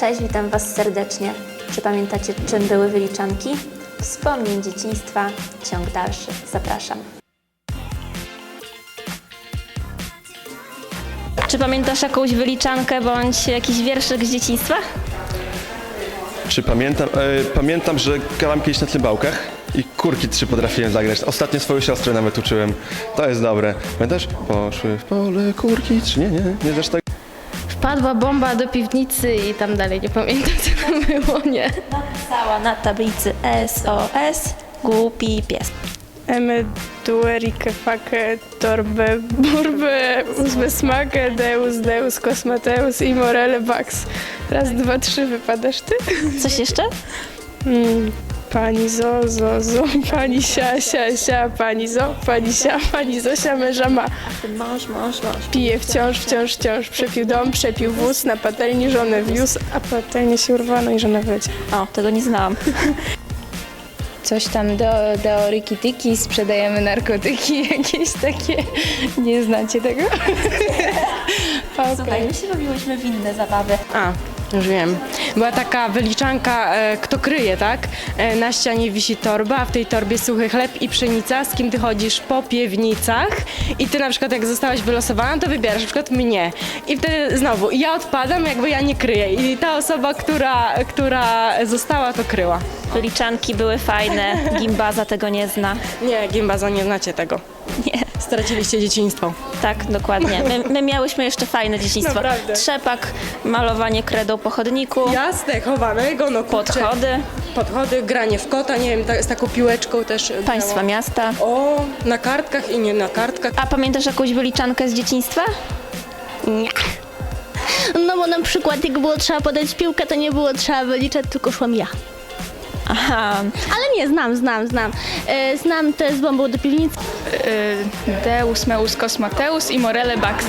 Cześć, witam Was serdecznie. Czy pamiętacie, czym były wyliczanki? Wspomnień dzieciństwa, ciąg dalszy. Zapraszam. Czy pamiętasz jakąś wyliczankę bądź jakiś wierszyk z dzieciństwa? Czy pamiętam? E, pamiętam, że grałem kiedyś na cymbałkach i kurki trzy potrafiłem zagrać. Ostatnio swoją siostrę nawet uczyłem. To jest dobre. Pamiętasz? Poszły w pole kurki trzy. Nie, nie, nie znasz tego? Wpadła bomba do piwnicy i tam dalej nie pamiętam co tam było, nie. Napisała na tablicy SOS głupi pies. Eme duerike fake torbe burbe uzbe smake deus deus kosmateus i morele bax. Raz, dwa, trzy, wypadasz ty? Coś jeszcze? Mm, pani zo, zo, zo, pani sia, sia, sia, pani zo, pani sia, pani Zosia męża ma. Mąż, mąż, mąż. Pije wciąż, wciąż, wciąż, przepił dom, przepił wóz, na patelni żonę wiózł, a patelnie się urwano i żona wyleciała. O, tego nie znałam. Coś tam do, do rykityki, sprzedajemy narkotyki, jakieś takie. Nie znacie tego? Słuchaj, my się bawiłyśmy w inne zabawy. A, już wiem. Była taka wyliczanka, e, kto kryje, tak? E, na ścianie wisi torba, a w tej torbie suchy chleb i pszenica, z kim ty chodzisz po piewnicach i ty na przykład jak zostałaś wylosowana, to wybierasz na przykład mnie. I wtedy znowu, ja odpadam, jakby ja nie kryję i ta osoba, która, która została, to kryła. Wyliczanki były fajne, gimbaza tego nie zna. Nie, Gimbaza, nie znacie tego. Nie. Straciliście dzieciństwo. Tak, dokładnie. My, my miałyśmy jeszcze fajne dzieciństwo. Naprawdę. Trzepak, malowanie kredą po chodniku, Jasne, chowanego, no kurczę. podchody, Podchody, granie w kota, nie wiem, ta, z taką piłeczką też. państwa grałam. miasta. O, na kartkach i nie na kartkach. A pamiętasz jakąś wyliczankę z dzieciństwa? Nie. No bo na przykład jak było trzeba podać piłkę, to nie było trzeba wyliczać, tylko szłam ja. Aha, Ale nie, znam, znam, znam. E, znam te z bombą do piwnicy. Deus meus cosmateus i morele bax.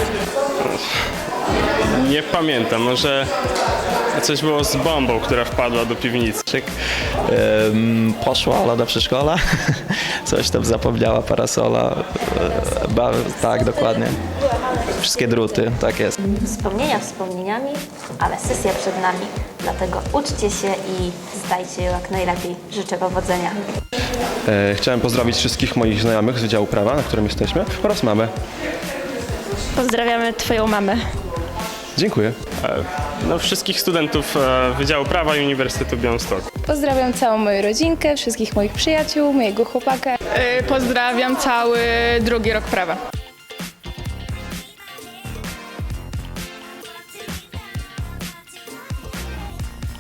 Nie pamiętam, może coś było z bombą, która wpadła do piwnicy. Em, poszła Ola do przedszkola, coś tam zapomniała, parasola, e, ba, tak, dokładnie. Wszystkie druty, tak jest. wspomnienia wspomnieniami, ale sesja przed nami. Dlatego uczcie się i zdajcie ją jak najlepiej. Życzę powodzenia. E, chciałem pozdrowić wszystkich moich znajomych z Wydziału Prawa, na którym jesteśmy, oraz mamę. Pozdrawiamy Twoją mamę. Dziękuję. No, wszystkich studentów e, Wydziału Prawa i Uniwersytetu Białymstoku. Pozdrawiam całą moją rodzinkę, wszystkich moich przyjaciół, mojego chłopaka. Y, Pozdrawiam cały drugi rok prawa.